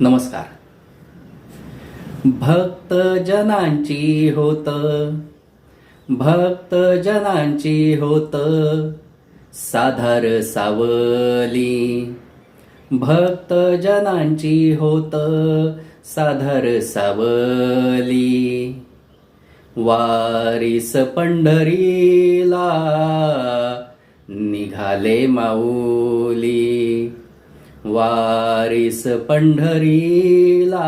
नमस्कार. भक्त जनांची होत भक्त जनांची होत साधार सावली. भक्त जनांची होत साधार सावली. वारीस पंढरीला निघाले माऊली. वारीस पंढरीला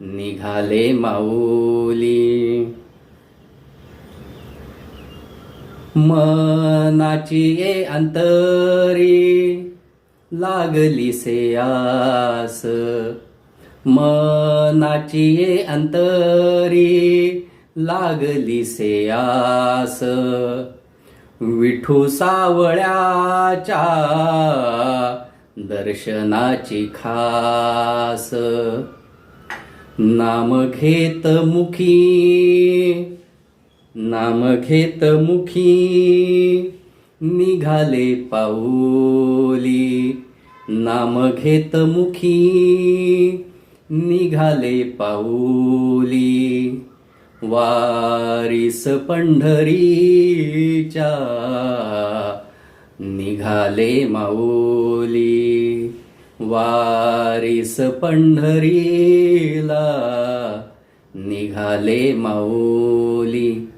निघाले माऊली. मनाची ये अंतरी लागली से आस. मनाची ये अंतरी लागली से आस. विठू सावळ्याच्या दर्शनाची खास. नाम घेत मुखी नाम घेत मुखी निघाले पाऊली. नाम घेत मुखी निघाले पाऊली. वारीस पंढरीच्या निघाले माऊली. वारीस पंढरीला निघाले माऊली.